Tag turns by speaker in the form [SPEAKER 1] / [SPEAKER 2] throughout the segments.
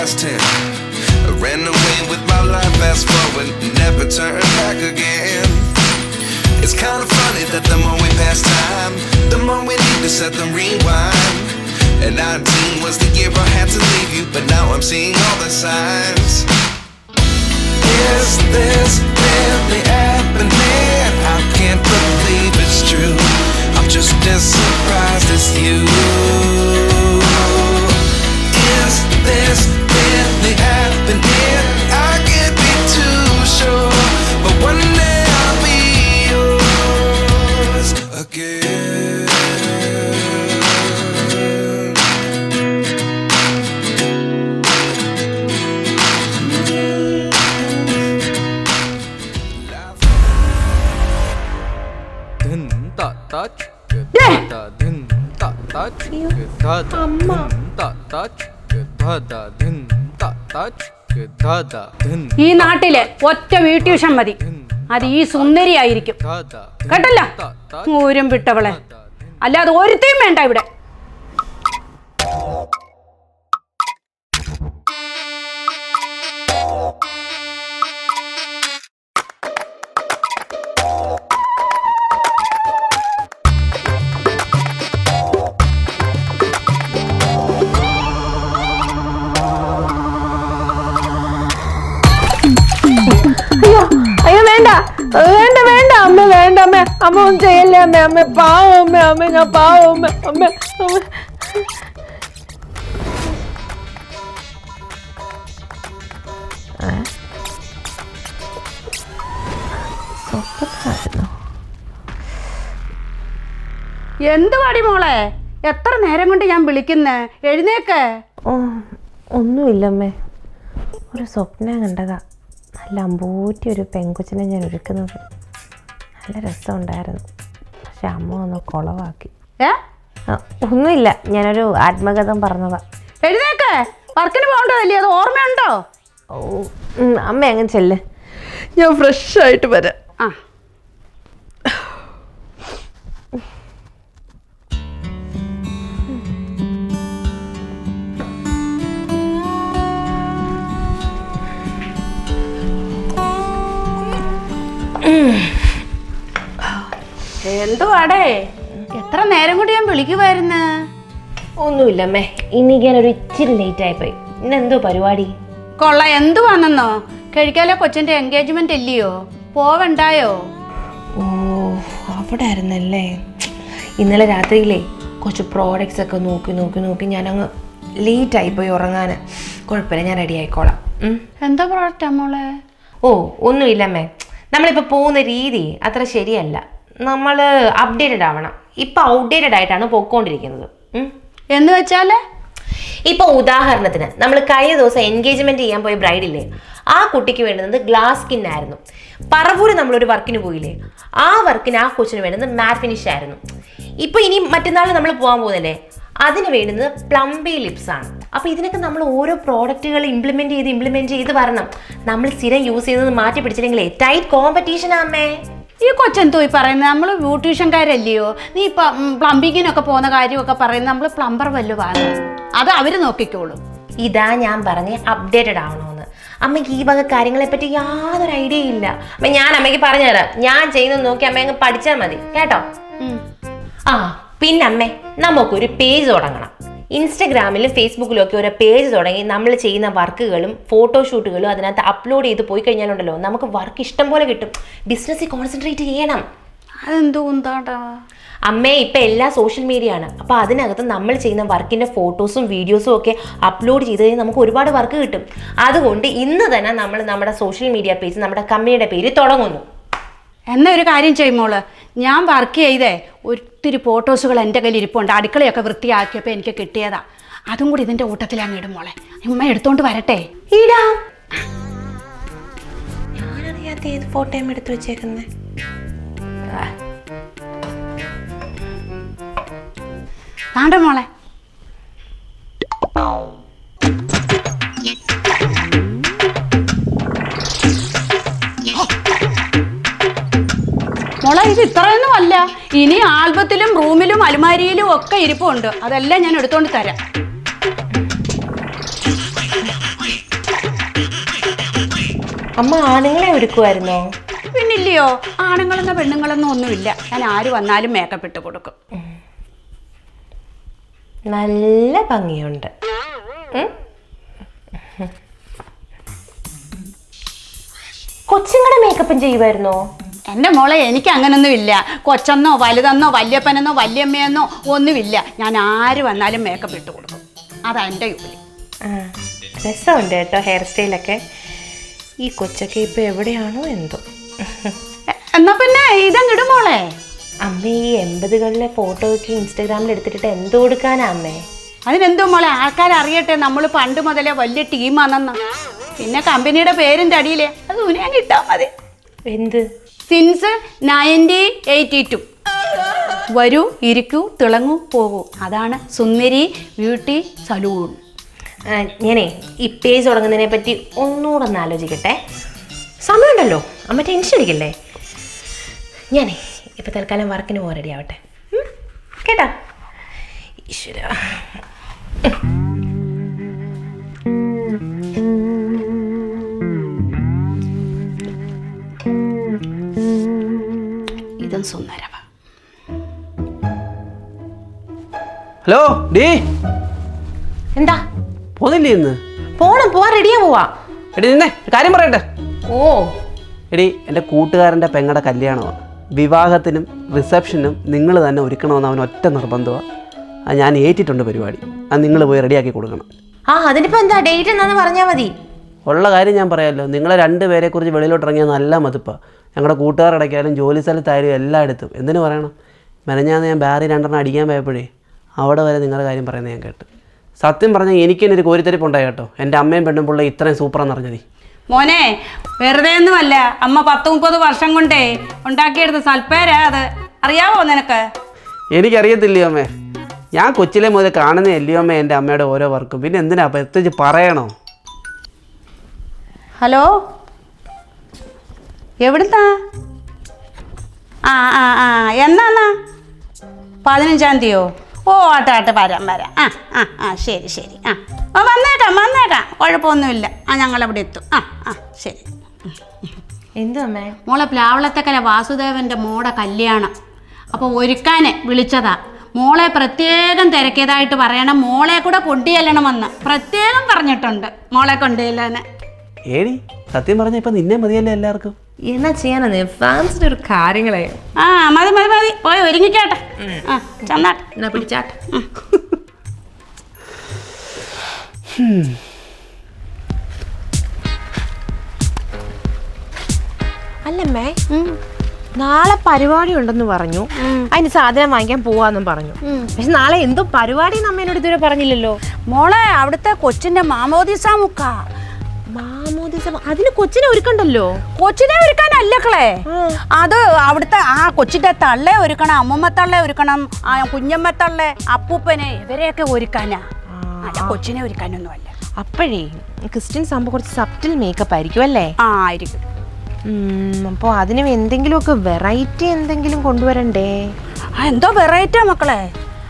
[SPEAKER 1] past tense.
[SPEAKER 2] ഈ നാട്ടിലെ ഒറ്റ ബ്യൂട്ടീഷ്യൻ മതി. അത് ഈ സുന്ദരി ആയിരിക്കും കേട്ടല്ല? ഊരും വിട്ടവളെ അല്ലാതെ ഒരുത്തേയും വേണ്ട ഇവിടെ.
[SPEAKER 3] വേണ്ട വേണ്ട അമ്മ വേണ്ട അമ്മ. അമ്മ ഒന്നും ചെയ്യല്ലേ അമ്മ. അമ്മ പാവം അമ്മ അമ്മ ഞാൻ പാവം അമ്മ അമ്മ അമ്മ.
[SPEAKER 2] എന്തുവാടി മോളെ? എത്ര നേരം കൊണ്ട് ഞാൻ വിളിക്കുന്നേ? എഴുന്നേക്ക്.
[SPEAKER 3] ഒന്നുമില്ലമ്മേ. ഒരു സ്വപ്നം കണ്ടതാ. നല്ല അമ്പൂറ്റി ഒരു പെങ്കൊച്ചിനെ ഞാൻ ഒരുക്കുന്നത്. നല്ല രസമുണ്ടായിരുന്നു. പക്ഷെ അമ്മ ഒന്ന് കുളവാക്കി.
[SPEAKER 2] ഏ?
[SPEAKER 3] ആ, ഒന്നുമില്ല. ഞാനൊരു ആത്മകഥം പറഞ്ഞതാ.
[SPEAKER 2] എഴുന്നേക്ക്. വർക്കിന് പോകണ്ടതല്ലേ? അത് ഓർമ്മയുണ്ടോ?
[SPEAKER 3] ഓ ഉം, അമ്മ അങ്ങനെ ചെല്ല്. ഞാൻ ഫ്രഷ് ആയിട്ട് വരാം.
[SPEAKER 2] എന്തുവാടേ എത്ര നേരം കൂടി ഞാൻ വിളിക്കുമായിരുന്നു
[SPEAKER 3] ഒന്നുമില്ലമ്മേ ഇനി ഞാൻ ഒരു ഇച്ചിരി ലേറ്റ് ആയിപ്പോയി. ഇന്നെന്തോ പരിപാടി?
[SPEAKER 2] കൊള്ള എന്തുവാണെന്നോ? കഴിക്കാലോ കൊച്ചിന്റെ എൻഗേജ്മെന്റ് ഇല്ലയോ? പോവണ്ടായോ?
[SPEAKER 3] ഓ അവിടെ ആയിരുന്നല്ലേ ഇന്നലെ രാത്രിയിലേ കുറച്ച് പ്രോഡക്റ്റ്സ് ഒക്കെ നോക്കി നോക്കി നോക്കി ഞാൻ ഞാനങ്ങ് ലേറ്റ് ആയിപ്പോയി ഉറങ്ങാൻ കുഴപ്പമില്ല ഞാൻ റെഡി ആയിക്കോളാം.
[SPEAKER 2] എന്താ പ്രോഡക്റ്റ് മോളെ?
[SPEAKER 3] ഓ ഒന്നുമില്ലമ്മേ. നമ്മളിപ്പോൾ പോകുന്ന രീതി അത്ര ശരിയല്ല. നമ്മൾ അപ്ഡേറ്റഡ് ആവണം. ഇപ്പം ഔട്ട്ഡേറ്റഡ് ആയിട്ടാണ് പോയിക്കൊണ്ടിരിക്കുന്നത്.
[SPEAKER 2] എന്ന് വെച്ചാൽ
[SPEAKER 3] ഇപ്പൊ ഉദാഹരണത്തിന് നമ്മൾ കഴിഞ്ഞ ദിവസം എൻഗേജ്മെന്റ് ചെയ്യാൻ പോയ ബ്രൈഡില്ലേ ആ കുട്ടിക്ക് വേണ്ടുന്നത് ഗ്ലാസ് സ്കിൻ ആയിരുന്നു. പറവൂര് നമ്മളൊരു വർക്കിന് പോയില്ലേ? ആ വർക്കിന് ആ കൊച്ചിന് വേണ്ടുന്നത് മാറ്റ് ഫിനിഷ് ആയിരുന്നു. ഇപ്പൊ ഇനി മറ്റന്നാൾ നമ്മൾ പോകാൻ പോകുന്നില്ലേ? അതിന് വേണ്ടുന്നത് പ്ലംബി ലിപ്സ് ആണ്. അപ്പൊ ഇതിനൊക്കെ നമ്മൾ ഓരോ പ്രോഡക്റ്റുകൾ ഇംപ്ലിമെന്റ് ചെയ്ത് ഇംപ്ലിമെന്റ് ചെയ്ത് വരണം. നമ്മൾ സ്ഥിരം യൂസ് ചെയ്തത് മാറ്റി പിടിച്ചില്ലെങ്കിലേ ടൈറ്റ് കോമ്പറ്റീഷൻ ആമേ
[SPEAKER 2] ഈ കൊച്ചെന്തോ ഈ പറയുന്നത്? നമ്മൾ ബ്യൂട്ടീഷ്യൻകാരല്ലയോ? നീ ഇപ്പൊ പ്ലംബിങ്ങിനൊക്കെ പോകുന്ന കാര്യമൊക്കെ പറയുന്നത് നമ്മൾ പ്ലംബർ വല്ലുവാണ് അത് അവർ നോക്കിക്കോളും.
[SPEAKER 3] ഇതാ ഞാൻ പറഞ്ഞ് അപ്ഡേറ്റഡ് ആവണമെന്ന് അമ്മയ്ക്ക് ഈ വക കാര്യങ്ങളെ പറ്റി യാതൊരു ഐഡിയ ഇല്ല. അമ്മ ഞാൻ അമ്മയ്ക്ക് പറഞ്ഞുതരാം ഞാൻ ചെയ്യുന്നത് നോക്കി അമ്മ അങ്ങ് പഠിച്ചാൽ മതി. കേട്ടോ. ആ പിന്നെ അമ്മേ നമുക്കൊരു പേജ് തുടങ്ങണം. ഇൻസ്റ്റഗ്രാമിലും ഫേസ്ബുക്കിലും ഒക്കെ ഒരു പേജ് തുടങ്ങി നമ്മൾ ചെയ്യുന്ന വർക്കുകളും ഫോട്ടോഷൂട്ടുകളും അതിനകത്ത് അപ്ലോഡ് ചെയ്ത് പോയി കഴിഞ്ഞാലുണ്ടല്ലോ നമുക്ക് വർക്ക് ഇഷ്ടം പോലെ കിട്ടും. ബിസിനസ്സിൽ കോൺസെൻട്രേറ്റ് ചെയ്യണം.
[SPEAKER 2] അതെന്തോ
[SPEAKER 3] അമ്മേ ഇപ്പം എല്ലാ സോഷ്യൽ മീഡിയ ആണ്. അപ്പോൾ അതിനകത്ത് നമ്മൾ ചെയ്യുന്ന വർക്കിന്റെ ഫോട്ടോസും വീഡിയോസും ഒക്കെ അപ്ലോഡ് ചെയ്ത് കഴിഞ്ഞാൽ നമുക്ക് ഒരുപാട് വർക്ക് കിട്ടും. അതുകൊണ്ട് ഇന്ന് തന്നെ നമ്മൾ നമ്മുടെ സോഷ്യൽ മീഡിയ പേജ് നമ്മുടെ കമ്പനിയുടെ പേര് തുടങ്ങുന്നു.
[SPEAKER 2] എന്നാ ഒരു കാര്യം ചെയ്യും മോൾ. ഞാൻ വർക്ക് ചെയ്തേ ഒത്തിരി ഫോട്ടോസുകൾ എന്റെ കയ്യിൽ ഇരിപ്പുണ്ട്. അടുക്കളയൊക്കെ വൃത്തിയാക്കിയപ്പോൾ എനിക്ക് കിട്ടിയതാ. അതും കൂടി ഇതിന്റെ കൂട്ടത്തിൽ അങ്ങ് ഇടും മോളെ. ഉമ്മ എടുത്തോണ്ട് വരട്ടെ.
[SPEAKER 3] ഇടാം. ഞാനറിയാത്ത ഏത് ഫോട്ടോയും എടുത്തു വെച്ചേക്കുന്നത്
[SPEAKER 2] താണ്ട മോളെ? മോളെ ഇത് ഇത്രയൊന്നും അല്ല. ഇനി ആൽബത്തിലും റൂമിലും അലുമാരിയിലും ഒക്കെ ഇരിപ്പുണ്ട്. അതെല്ലാം ഞാൻ എടുത്തോണ്ട് തരാം.
[SPEAKER 3] അമ്മ ആണുങ്ങളെ ഒരുക്കുമായിരുന്നോ
[SPEAKER 2] പിന്നില്ലയോ? ആണുങ്ങളെന്നോ പെണ്ണുങ്ങളെന്നോ ഒന്നുമില്ല. ഞാൻ ആര് വന്നാലും മേക്കപ്പ് ഇട്ട് കൊടുക്കും.
[SPEAKER 3] നല്ല ഭംഗിയുണ്ട്. കൊച്ചുങ്ങളെ കൊച്ചുങ്ങളുടെ മേക്കപ്പും ചെയ്യുമായിരുന്നോ
[SPEAKER 2] എന്റെ മോളെ എനിക്ക് അങ്ങനൊന്നും ഇല്ല. കൊച്ചെന്നോ വലുതെന്നോ വല്യപ്പനെന്നോ വല്യമ്മയെന്നോ ഒന്നുമില്ല. ഞാൻ ആര് വന്നാലും മേക്കപ്പ് ഇട്ട് കൊടുക്കും. അതാ എന്റെ ജോലി.
[SPEAKER 3] രസമുണ്ട് കേട്ടോ ഹെയർ സ്റ്റൈലൊക്കെ ഈ കൊച്ചൊക്കെ ഇപ്പൊ എവിടെയാണോ എന്തോ.
[SPEAKER 2] എന്നാ പിന്നെ ഇതങ്ങിടും മോളെ.
[SPEAKER 3] അമ്മ ഈ എൺപതുകളിലെ ഫോട്ടോ ഒക്കെ ഇൻസ്റ്റാഗ്രാമിൽ എടുത്തിട്ട് എന്ത് കൊടുക്കാനാ അമ്മേ?
[SPEAKER 2] അതിനെന്തോ മോളെ ആൾക്കാർ അറിയട്ടെ. നമ്മൾ പണ്ട് മുതലേ വലിയ ടീമാണെന്ന് പിന്നെ കമ്പനിയുടെ പേരിന്റെ അടിയിലേ അത് ഞാൻ കിട്ടാൽ മതി.
[SPEAKER 3] എന്ത്?
[SPEAKER 2] Since ninety eighty two. വരൂ ഇരിക്കൂ തിളങ്ങൂ പോകൂ. അതാണ് സുന്ദരി ബ്യൂട്ടി സലൂൺ.
[SPEAKER 3] ഞാനേ ഈ പേജ് തുടങ്ങുന്നതിനെ പറ്റി ഒന്നുകൂടെ ഒന്ന് ആലോചിക്കട്ടെ. സമയമുണ്ടല്ലോ. അമ്മ ടെൻഷൻ അടിക്കല്ലേ? ഞാനേ ഇപ്പം തൽക്കാലം വർക്കിന് പോകാൻ റെഡി ആവട്ടെ? കേട്ടാ? ഈശ്വര.
[SPEAKER 2] ഇതും സുന്ദരവ.
[SPEAKER 4] Hello D.
[SPEAKER 3] എന്താ?
[SPEAKER 4] പോന്നില്ലേ ഇന്ന്?
[SPEAKER 3] പോണം പോവാൻ റെഡിയാ പോവാ.
[SPEAKER 4] എടി നിന്നെ ഒരു കാര്യം പറയട്ടെ?
[SPEAKER 3] ഓ.
[SPEAKER 4] എടി എന്റെ കൂട്ടുകാരന്റെ പെങ്ങളുടെ കല്യാണമാണ് വിവാഹത്തിനും റിസപ്ഷനും നിങ്ങൾ തന്നെ ഒരുക്കണമെന്ന് അവൻ ഒറ്റ നിർബന്ധമാണ് അത് ഞാൻ ഏറ്റിട്ടുണ്ട് പരിപാടി. അത് നിങ്ങൾ പോയി റെഡിയാക്കി കൊടുക്കണം.
[SPEAKER 3] ആ അതിനിപ്പോ എന്താ? ഡേറ്റ് എന്നാന്ന് പറഞ്ഞാൽ മതി.
[SPEAKER 4] ഉള്ള കാര്യം ഞാൻ പറയാമല്ലോ നിങ്ങളെ രണ്ട് പേരെക്കുറിച്ച് വെളിയിലോട്ട് ഇറങ്ങിയ നല്ല മതിപ്പാണ് ഞങ്ങളുടെ കൂട്ടുകാരടയ്ക്കാലും ജോലി സ്ഥലത്തായാലും എല്ലായിടത്തും എന്തിനു പറയണം? മെനഞ്ഞാന്ന് ഞാൻ ബാറി രണ്ടെണ്ണം അടിക്കാൻ പോയപ്പോഴേ അവിടെ വരെ നിങ്ങളുടെ കാര്യം പറയുന്നത് ഞാൻ കേട്ട്. സത്യം പറഞ്ഞാൽ എനിക്ക് തന്നെ കോരിത്തരിപ്പ് കോരിത്തരിപ്പുണ്ടായി കേട്ടോ. എന്റെ അമ്മയും പെണ്ണും പിള്ള ഇത്രയും സൂപ്പറാന്ന് പറഞ്ഞത്
[SPEAKER 2] മോനെ വെറുതെ ഒന്നുമല്ല. അമ്മ പത്ത് മുപ്പത് വർഷം കൊണ്ടേ ഉണ്ടാക്കിയെടുത്ത സൽപ്പേരാ അത്. അറിയാവോ നിനക്ക്?
[SPEAKER 4] എനിക്കറിയത്തില്ലയോ അമ്മേ. ഞാൻ കൊച്ചിലെ മുതൽ കാണുന്ന അല്ലയോ അമ്മേ എന്റെ അമ്മയുടെ ഓരോ വർക്കും. പിന്നെ എന്തിനാ പ്രത്യേകിച്ച് പറയണോ?
[SPEAKER 2] ഹലോ? എവിടുന്നാ? ആ ആ ആ. എന്നാന്നാ പതിനഞ്ചാം തീയോ ഓ ആട്ടെ ആട്ടെ. വരാം വരാം. ആ ആ ആ. ശരി ശരി. ആ. ആ വന്നേക്കാം വന്നേക്കാം. കുഴപ്പമൊന്നുമില്ല. ആ ഞങ്ങളവിടെ എത്തും. ആ ആ ശരി.
[SPEAKER 3] എന്തോ അമ്മേ?
[SPEAKER 2] മോളെ പ്ലാവളത്തക്കല വാസുദേവന്റെ മോടെ കല്യാണം. അപ്പോൾ ഒരുക്കാനെ വിളിച്ചതാ. മോളെ പ്രത്യേകം തിരക്കിയതായിട്ട് പറയണം. മോളെ കൂടെ കൊണ്ടുചെല്ലണമെന്ന് പ്രത്യേകം പറഞ്ഞിട്ടുണ്ട് മോളെ കൊണ്ടുചെല്ലാൻ
[SPEAKER 4] ഏടി സത്യം പറഞ്ഞ ഇപ്പം നിന്നെ മതിയല്ലേ എല്ലാവർക്കും?
[SPEAKER 3] എന്നാ ചെയ്യാനെന്ന് ഫാൻസിന്റെ ഒരു കാര്യങ്ങളെ.
[SPEAKER 2] ആ മതി മതി മതി. പോയി ഒരുങ്ങിക്കോട്ടെ. ആ ചെന്നാട്ടെ.
[SPEAKER 3] എന്നാ പിടിച്ചാട്ടെ. അല്ലമ്മേ നാളെ പരിപാടി ഉണ്ടെന്ന് പറഞ്ഞു. അതിന് സാധനം വാങ്ങിക്കാൻ പോവാന്നും പറഞ്ഞു. പക്ഷെ നാളെ എന്തോ പരിപാടി അമ്മേനോട് ഇതുവരെ പറഞ്ഞില്ലല്ലോ.
[SPEAKER 2] മോളെ അവിടുത്തെ കൊച്ചിന്റെ മാമോദിസ മുക്ക
[SPEAKER 3] മാമോദിസ അതിന് കൊച്ചിനെ ഒരുക്കണ്ടല്ലോ?
[SPEAKER 2] കൊച്ചിനെ ഒരുക്കാനല്ലക്കളെ അത് അവിടുത്തെ ആ കൊച്ചിന്റെ തള്ളെ ഒരുക്കണം അമ്മമ്മ തള്ളെ ഒരുക്കണം ആ കുഞ്ഞമ്മ തള്ളെ അപ്പൂപ്പനെ ഇവരെയൊക്കെ ഒരുക്കാനാ. അല്ല കൊച്ചിനെ ഒരുക്കാനൊന്നും അല്ല
[SPEAKER 3] അപ്പോഴേ ക്രിസ്ത്യൻ സംഭവം കുറച്ച് സബ്റ്റിൽ മേക്കപ്പ് ആയിരിക്കും അല്ലേ?
[SPEAKER 2] ആ ആയിരിക്കും.
[SPEAKER 3] അപ്പോൾ അതിനും എന്തെങ്കിലുമൊക്കെ വെറൈറ്റി എന്തെങ്കിലും കൊണ്ടുവരണ്ടേ?
[SPEAKER 2] ആ എന്തോ വെറൈറ്റിയാ മക്കളെ.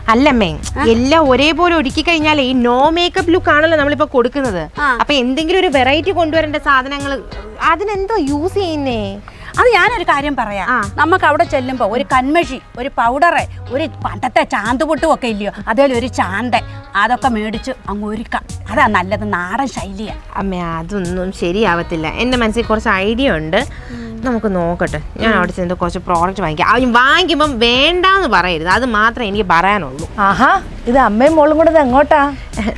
[SPEAKER 3] അല്ലമ്മേ എല്ലാം ഒരേപോലെ ഒരുക്കി കഴിഞ്ഞാൽ ഈ നോ മേക്കപ്പ് ലുക്ക് ആണല്ലോ നമ്മളിപ്പോ കൊടുക്കുന്നത്. അപ്പൊ എന്തെങ്കിലും ഒരു വെറൈറ്റി കൊണ്ടുവരേണ്ട സാധനങ്ങൾ അതിനെന്തോ യൂസ് ചെയ്യുന്നേ?
[SPEAKER 2] അത് ഞാനൊരു കാര്യം പറയാം. നമുക്ക് അവിടെ ചെല്ലുമ്പോൾ ഒരു കൺമഷി ഒരു പൗഡറ് ഒരു പണ്ടത്തെ ചാന്തുപൊട്ടും ഒക്കെ ഇല്ലയോ? അതേപോലെ ഒരു ചാന്ത. അതൊക്കെ മേടിച്ച് അങ്ങ് ഒരുക്കാം. അതാ നല്ലത് നാടൻ ശൈലിയാ.
[SPEAKER 3] അമ്മ അതൊന്നും ശരിയാവത്തില്ല. എന്റെ മനസ്സിൽ കുറച്ച് ഐഡിയ ഉണ്ട്. നമുക്ക് നോക്കട്ടെ. ഞാൻ അവിടെ ചെന്ന് കുറച്ച് പ്രോഡക്റ്റ് വാങ്ങിക്കാം. വാങ്ങിക്കുമ്പോൾ വാങ്ങിക്കുമ്പം വേണ്ടാന്ന് പറയരുത്. അത് മാത്രമേ എനിക്ക് പറയാനുള്ളൂ.
[SPEAKER 5] ആഹാ ഇത് അമ്മയും മോളും കൂടെ എങ്ങോട്ടാ?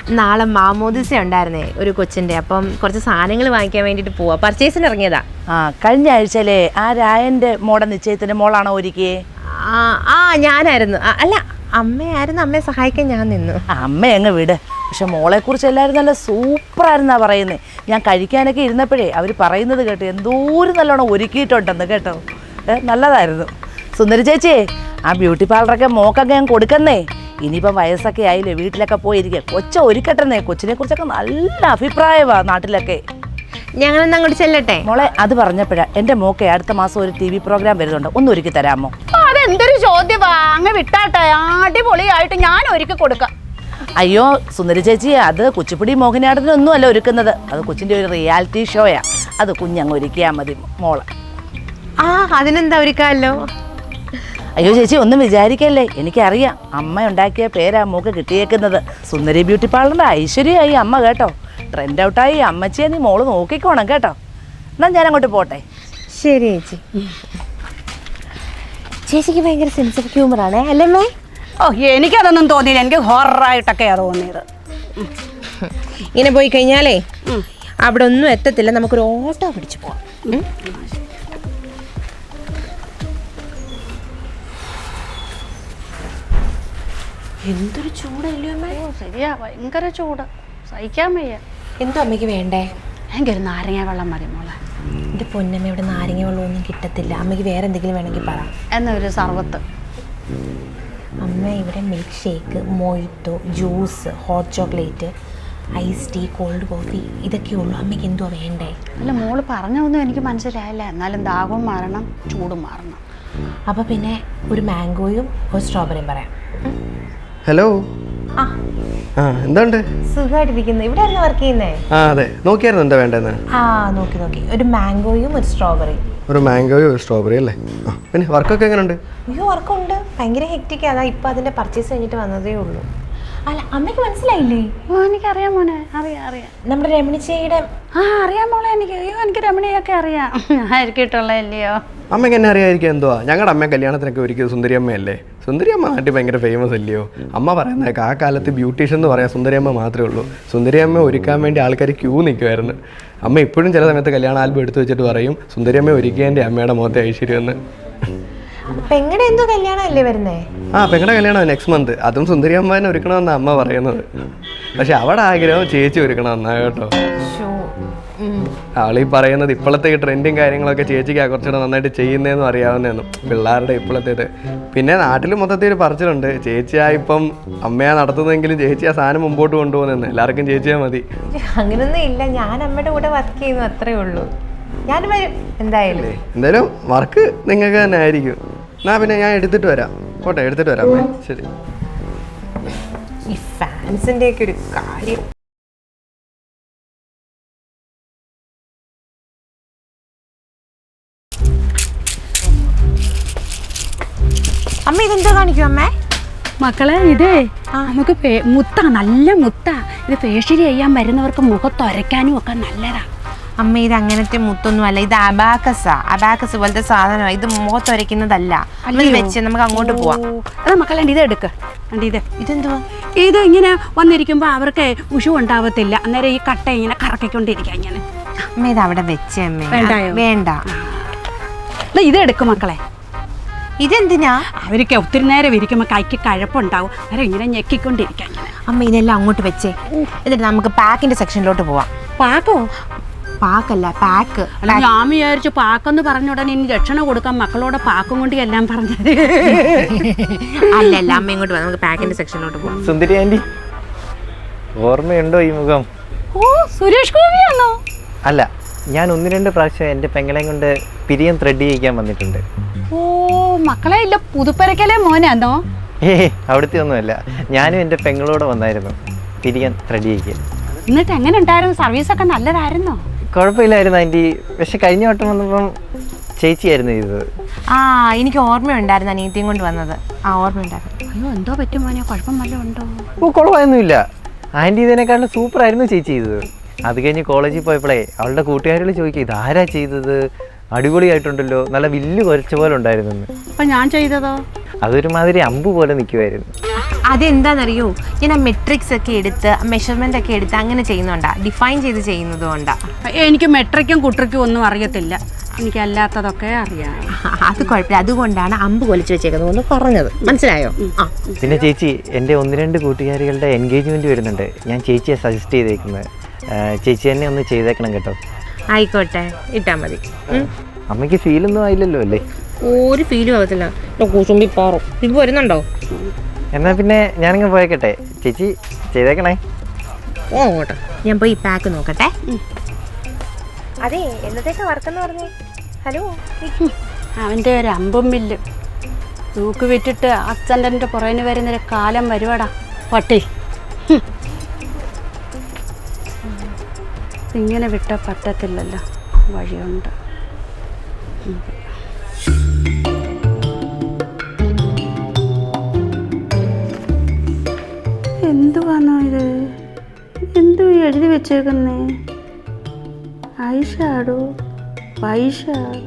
[SPEAKER 3] നാളെ മാമോദിസ ഉണ്ടായിരുന്നേ ഒരു കൊച്ചിന്റെ അപ്പം കുറച്ച് സാധനങ്ങൾ വാങ്ങിക്കാൻ വേണ്ടിട്ട് പോവാ. പർച്ചേസിന് ഇറങ്ങിയതാ.
[SPEAKER 5] ആ കഴിഞ്ഞ ആഴ്ചയിലെ ആ രായന്റെ മോടെ നിശ്ചയത്തിന്റെ മോളാണോ ഒരുക്കിയേ?
[SPEAKER 3] ആ ആ ഞാനായിരുന്നു. അല്ല അമ്മയായിരുന്നു അമ്മയെ സഹായിക്കാൻ ഞാൻ നിന്നു.
[SPEAKER 5] അമ്മ അങ്ങ് വിട്. പക്ഷെ മോളെ കുറിച്ച് എല്ലാവരും നല്ല സൂപ്പറായിരുന്നാ പറയുന്നത് ഞാൻ കഴിക്കാനൊക്കെ ഇരുന്നപ്പോഴേ അവർ പറയുന്നത് കേട്ടു എന്തോരം നല്ലോണം ഒരുക്കിയിട്ടുണ്ടെന്ന് കേട്ടോ. നല്ലതായിരുന്നു. സുന്ദരി ചേച്ചിയെ ആ ബ്യൂട്ടി പാർലറൊക്കെ മോക്കൊക്കെ ഞാൻ കൊടുക്കുന്നേ. ഇനിയിപ്പം വയസ്സൊക്കെ ആയില്ലേ വീട്ടിലൊക്കെ പോയിരിക്കുക കൊച്ച ഒരുക്കട്ടെന്നേ. കൊച്ചിനെ കുറിച്ചൊക്കെ നല്ല അഭിപ്രായമാണ് നാട്ടിലൊക്കെ.
[SPEAKER 3] ഞങ്ങളൊന്ന് അങ്ങോട്ട് ചെല്ലട്ടെ?
[SPEAKER 5] മോളെ അത് പറഞ്ഞപ്പോഴാ എന്റെ മോക്കെ അടുത്ത മാസം ഒരു ടി വി പ്രോഗ്രാം വരുന്നുണ്ട്. ഒന്ന് ഒരുക്കി തരാമോ?
[SPEAKER 2] അതെന്തൊരു ചോദ്യമാ അങ്ങ് വിട്ടാട്ടെ. അടിപൊളിയായിട്ട് ഞാൻ ഒരുക്കി കൊടുക്കാം.
[SPEAKER 5] അയ്യോ സുന്ദരി ചേച്ചി അത് കുച്ചിപ്പുടി മോഹിനിയാട്ടത്തിനൊന്നും അല്ല ഒരുക്കുന്നത്. അത് കൊച്ചിന്റെ ഒരു റിയാലിറ്റി ഷോയാ. അത് കുഞ്ഞങ്ങ് ഒരുക്കിയാൽ മതി മോളെ.
[SPEAKER 3] ആ അതിനെന്താ ഒരുക്കാമല്ലോ
[SPEAKER 5] അയ്യോ ചേച്ചി ഒന്നും വിചാരിക്കല്ലേ. എനിക്കറിയാം. അമ്മ ഉണ്ടാക്കിയ പേരാ മൂക്ക് കിട്ടിയേക്കുന്നത്. സുന്ദരി ബ്യൂട്ടി പാർലറിന്റെ ഐശ്വര്യമായി അമ്മ കേട്ടോ. ട്രെൻഡ് ഔട്ടായി അമ്മച്ചിയെ നീ മോൾ നോക്കിക്കോണം കേട്ടോ. എന്നാൽ ഞാൻ അങ്ങോട്ട് പോട്ടെ.
[SPEAKER 3] ശരി ചേച്ചി. ചേച്ചിക്ക് ഭയങ്കര സെൻസ് ഓഫ് ഹ്യൂമർ ആണേ അല്ലേ അമ്മേ?
[SPEAKER 2] ഓ എനിക്കതൊന്നും തോന്നിയില്ല. എനിക്ക് ഹൊറായിട്ടൊക്കെയാണ് തോന്നിയത്.
[SPEAKER 3] ഇങ്ങനെ പോയി കഴിഞ്ഞാലേ അവിടെ ഒന്നും എത്തത്തില്ല. നമുക്കൊരു ഓട്ടോ പിടിച്ചു പോവാം. എന്തൊരു ചൂടല്ലേ അമ്മ?
[SPEAKER 2] ശരിയാ. ഭയങ്കര ചൂട്. സഹിക്കാൻ വയ്യ.
[SPEAKER 3] എന്തോ അമ്മയ്ക്ക് വേണ്ടേ?
[SPEAKER 2] എനിക്കൊരു നാരങ്ങ വെള്ളം മതി മോളെ.
[SPEAKER 3] എന്റെ പൊന്നമ്മ ഇവിടെ നാരങ്ങ വെള്ളമൊന്നും കിട്ടത്തില്ല. അമ്മയ്ക്ക് വേറെ എന്തെങ്കിലും വേണമെങ്കിൽ പറ.
[SPEAKER 2] എന്നൊരു സർവത്ത്.
[SPEAKER 3] അമ്മ ഇവിടെ milk shake mojito juice hot chocolate ice tea cold coffee ഇതൊക്കെ ഉള്ളൂ. അമ്മയ്ക്ക് എന്തോ വേണ്ടേ?
[SPEAKER 2] അല്ല മോൾ പറഞ്ഞതൊന്നും എനിക്ക് മനസ്സിലായില്ല. എന്നാലും ദാഹവും മാറണം ചൂടും മാറണം.
[SPEAKER 3] അപ്പോൾ പിന്നെ ഒരു മാംഗോയും ഒരു സ്ട്രോബെറിയും പറയാം.
[SPEAKER 6] ഹലോ
[SPEAKER 3] ആ.
[SPEAKER 6] ആ എന്തുണ്ട്?
[SPEAKER 3] സുഖമായിട്ടിരിക്കുന്നു ഇവിടെ ആയിരുന്നു വർക്ക് ചെയ്യുന്നേ?
[SPEAKER 6] ആ അതെ. നോക്കിയായിരുന്നു എന്താ വേണ്ടതെന്ന്
[SPEAKER 3] ആ നോക്കി നോക്കി. ഒരു മാംഗോയും ഒരു സ്ട്രോബെറി
[SPEAKER 6] ഒരു മാംഗോയും ഒരു സ്ട്രോബെറി അല്ലേ? പിന്നെ വർക്കൊക്കെ എങ്ങനെയുണ്ട്
[SPEAKER 3] അയ്യോ വർക്കുണ്ട്. ഭയങ്കര ഹെക്റ്റിക്ക് അതാ ഇപ്പം അതിന്റെ പർച്ചേസ് കഴിഞ്ഞിട്ട് വന്നതേ ഉള്ളൂ. അല്ല അമ്മയ്ക്ക് മനസ്സിലായില്ലേ?
[SPEAKER 2] ഓ എനിക്കറിയാം മോനെ. അറിയാം അറിയാം.
[SPEAKER 3] നമ്മുടെ രമണിച്ചയുടെ
[SPEAKER 2] ആ അറിയാം മോളെ എനിക്ക്. അയ്യോ എനിക്ക് രമണിയൊക്കെ അറിയാം. ആയിരിക്കിട്ടുള്ളതല്ലയോ
[SPEAKER 6] അമ്മയ്ക്ക് എന്നെ അറിയാതിരിക്കുക എന്തുവാ? ഞങ്ങളുടെ അമ്മ കല്യാണത്തിനൊക്കെ ഒരുക്കിയത് സുന്ദരിയമ്മയല്ലേ സുന്ദരിയമ്മ നാട്ടിൽ ഭയങ്കര ഫേമസ് അല്ലയോ? അമ്മ പറയുന്നതൊക്കെ ആ കാലത്ത് ബ്യൂട്ടീഷ്യൻ എന്ന് പറയാൻ സുന്ദരിയമ്മ മാത്രമേ ഉള്ളൂ. സുന്ദരിയമ്മ ഒരുക്കാൻ വേണ്ടി ആൾക്കാർ ക്യൂ നിൽക്കുമായിരുന്നു അമ്മ ഇപ്പോഴും ചില സമയത്ത് കല്യാണ ആൽബം എടുത്തു വെച്ചിട്ട് പറയും സുന്ദരിയമ്മ ഒരുക്കിയതിന്റെ അമ്മയുടെ മുഖത്തെ ഐശ്വര്യം എന്ന്.
[SPEAKER 3] പെങ്ങടെ എന്തോ കല്യാണം അല്ലേ വരുന്നേ?
[SPEAKER 6] ആ പെങ്ങടെ കല്യാണം നെക്സ്റ്റ് മന്ത് അതും സുന്ദരി അമ്മേനെ ഒരുക്കണമെന്നാണ് അമ്മ പറയുന്നത്. പക്ഷെ അവിടെ ആഗ്രഹം ചേച്ചി ഒരുക്കണമെന്നാ കേട്ടോ. ആളീ പറയുന്നത് ഇപ്പോഴത്തെ ഈ ട്രെൻഡും കാര്യങ്ങളൊക്കെ ചേച്ചിക്ക് കുറച്ചുകൂടെ നന്നായിട്ട് ചെയ്യുന്നതെന്നും അറിയാവുന്നതെന്നും പിള്ളേരുടെ ഇപ്പോഴത്തേത്. പിന്നെ നാട്ടിൽ മൊത്തത്തിൽ ഒരു പറച്ചിലുണ്ട്. ചേച്ചിയാ ഇപ്പം അമ്മയാ നടത്തുന്നതെങ്കിലും ചേച്ചി ആ സാധനം മുമ്പോട്ട് കൊണ്ടുപോകുന്നെന്ന് എല്ലാവർക്കും ചേച്ചിയാ മതി.
[SPEAKER 3] അങ്ങനൊന്നും ഇല്ല. ഞാൻ അമ്മയുടെ കൂടെ വർക്ക് ചെയ്യുന്നു അത്രേ ഉള്ളൂ. ഞാൻ വരും. എന്തായാലും.
[SPEAKER 6] എന്തായാലും വർക്ക് നിങ്ങൾക്ക് തന്നെ ആയിരിക്കും. എന്നാ പിന്നെ ഞാൻ എടുത്തിട്ട് വരാം. പോട്ടെ എടുത്തിട്ട് വരാം. ശരി.
[SPEAKER 3] ഈ ഫാൻസിന്റെ ഒക്കെ ഒരു കാര്യം. കാണിക്കും അമ്മേ
[SPEAKER 2] മക്കളെ ഇതേ നമുക്ക് മുത്ത നല്ല മുത്ത. ഇത് ഫേഷ്യൽ ചെയ്യാൻ വരുന്നവർക്ക് മുഖത്തൊരയ്ക്കാനും ഒക്കെ നല്ലതാ.
[SPEAKER 3] അമ്മ ഇത് അങ്ങനത്തെ മുത്തൊന്നും അല്ല ഇത് അബാക്കസാ അബാക്കസ് പോലത്തെ സാധനമാണ് ഇത് മുഖത്തൊരയ്ക്കുന്നതല്ല വെച്ച് നമുക്ക് അങ്ങോട്ട് പോവാം.
[SPEAKER 2] അത് മക്കളെ ഇത് എടുക്ക. ഇത്.
[SPEAKER 3] ഇതെന്തുവാ?
[SPEAKER 2] ഇത് ഇങ്ങനെ വന്നിരിക്കുമ്പോൾ അവർക്ക് ഉഷു ഉണ്ടാവത്തില്ല. അന്നേരം ഈ കട്ട ഇങ്ങനെ കറക്കിക്കൊണ്ടിരിക്കുക ഇങ്ങനെ.
[SPEAKER 3] അമ്മ ഇത് അവിടെ വെച്ചേ അമ്മേ? വേണ്ട.
[SPEAKER 2] ഇത് എടുക്കും മക്കളെ.
[SPEAKER 3] ഇതെന്തിനാ?
[SPEAKER 2] അവർക്ക് ഒത്തിരി നേരം ഇരിക്കുമ്പോൾ കൈക്ക് കഴപ്പുണ്ടാവും. അന്നേരം ഇങ്ങനെ ഞെക്കിക്കൊണ്ടിരിക്കാം
[SPEAKER 3] അമ്മ ഇതെല്ലാം അങ്ങോട്ട് വെച്ചേ. എന്നിട്ട് നമുക്ക് പാക്കിന്റെ സെക്ഷനിലോട്ട് പോവാം.
[SPEAKER 2] പാക്കോ?
[SPEAKER 3] പാക്കല്ല പാക്ക്.
[SPEAKER 2] ഞാൻ വിചാരിച്ചു പാക്കെന്ന് പറഞ്ഞ ഉടനെ ഇനി രക്ഷണ കൊടുക്കാൻ മക്കളോട് പാക്കും കൊണ്ട് എല്ലാം പറഞ്ഞത്.
[SPEAKER 3] അല്ലല്ല അല്ല അമ്മ ഇങ്ങോട്ട് നമുക്ക് പാക്കിന്റെ സെക്ഷനിലോട്ട് പോവാം.
[SPEAKER 7] സുന്ദരി ആന്റി ഓർമ്മയുണ്ടോ ഈ മുഖം?
[SPEAKER 2] ഓ സുരേഷ് ഗോപിയാണോ
[SPEAKER 7] അല്ല ഞാൻ ഒന്ന് രണ്ട് പ്രാവശ്യം എന്റെ പെങ്ങളെയും കൊണ്ട് പിരിയം ത്രെഡ് ചെയ്യിക്കാൻ വന്നിട്ടുണ്ട്.
[SPEAKER 2] മക്കളെ ഇല്ല പുതുപ്പരക്കലെ മോനാന്നോ
[SPEAKER 7] ഏ അവിടുത്തെ ഒന്നുമല്ല ഞാനും എന്റെ പെങ്ങളോട് വന്നായിരുന്നു. തിരികെ ചെയ്യിക്കാൻ
[SPEAKER 2] എന്നിട്ട് എങ്ങനെ ഉണ്ടായിരുന്നു? സർവീസ് ഒക്കെ നല്ലതായിരുന്നോ?
[SPEAKER 7] കുഴപ്പമില്ലായിരുന്നു ആന്റി. പക്ഷെ കഴിഞ്ഞ വട്ടം വന്നപ്പം ചേച്ചിയായിരുന്നു ചെയ്തത്.
[SPEAKER 3] ആ എനിക്ക് ഓർമ്മയുണ്ടായിരുന്നു അനിയത്തിയും കൊണ്ട് വന്നത്. ആ ഓർമ്മയുണ്ടായിരുന്നു.
[SPEAKER 2] അയ്യോ എന്തോ പറ്റും മോനെ? കുഴപ്പം വല്ലതും ഉണ്ടോ?
[SPEAKER 7] ഓ കുഴപ്പമൊന്നുമില്ല. ആന്റി ഇതിനെക്കാളും സൂപ്പറായിരുന്നു ചേച്ചി ചെയ്തത്. അത് കഴിഞ്ഞ് കോളേജിൽ പോയപ്പോഴേ അവളുടെ കൂട്ടുകാരികൾ ചോദിക്കും ഇതാരാ ചെയ്തത്? അടിപൊളിയായിട്ടുണ്ടല്ലോ. നല്ല വില്ല് കുറച്ച പോലെ ഉണ്ടായിരുന്നു
[SPEAKER 2] അപ്പൊ ഞാൻ ചെയ്തതോ?
[SPEAKER 7] അതൊരുമാതിരി അമ്പ് പോലെ നിൽക്കുമായിരുന്നു
[SPEAKER 3] അതെന്താണെന്നറിയോ ഞാൻ ആ മെട്രിക്സ് ഒക്കെ എടുത്ത് മെഷർമെന്റ് ഒക്കെ എടുത്ത് അങ്ങനെ ചെയ്യുന്നുണ്ടാ. ഡിഫൈൻ ചെയ്ത് ചെയ്യുന്നത് കൊണ്ടാ.
[SPEAKER 2] എനിക്ക് മെട്രിക്കും കുട്രിക്കും ഒന്നും അറിയത്തില്ല. എനിക്ക് അല്ലാത്തതൊക്കെ അറിയാം.
[SPEAKER 3] അത് കുഴപ്പമില്ല. അതുകൊണ്ടാണ് അമ്പ് കൊലിച്ച് വെച്ചേക്കുന്നത് ഒന്ന് പറഞ്ഞത്. മനസ്സിലായോ?
[SPEAKER 7] പിന്നെ ചേച്ചി എന്റെ ഒന്ന് രണ്ട് കൂട്ടുകാരികളുടെ എൻഗേജ്മെന്റ് വരുന്നുണ്ട്. ഞാൻ ചേച്ചിയെ സജസ്റ്റ് ചെയ്തേക്കുന്നത്. ചേച്ചി തന്നെ ഒന്ന് ചെയ്തേക്കണം കേട്ടോ.
[SPEAKER 3] ആയിക്കോട്ടെ ഇട്ടാ മതി.
[SPEAKER 7] അമ്മയ്ക്ക് ഫീലൊന്നും ആയില്ലല്ലോ അല്ലേ?
[SPEAKER 3] ഒരു ഫീലും ആവത്തില്ല. കൂച്ചുമ്പി പാറും. ഇപ്പൊ വരുന്നുണ്ടോ?
[SPEAKER 7] എന്നാ പിന്നെ ഞാനിങ്ങ് പോയേക്കട്ടെ. ചേച്ചി ചെയ്തേക്കണേ.
[SPEAKER 3] ഓ അങ്ങോട്ട് ഞാൻ പോയി പാക്ക് നോക്കട്ടെ. അതെ എന്നത്തേക്കാ വർക്കെന്ന് പറഞ്ഞു? ഹലോ?
[SPEAKER 2] അവന്റെ ഒരു അമ്പും ബില്ല് തൂക്ക് വിറ്റിട്ട് അച്ഛന്റെ പുറകിന് വരുന്നൊരു കാലം വരുവാടാ. പട്ടി. ഇങ്ങനെ വിട്ടാൽ പറ്റത്തില്ലല്ലോ. വഴിയുണ്ട്. എന്തുവാണോ ഇത്? എന്തു എഴുതി വെച്ചേക്കുന്നേ? ഐഷാടോ? വൈഷാട്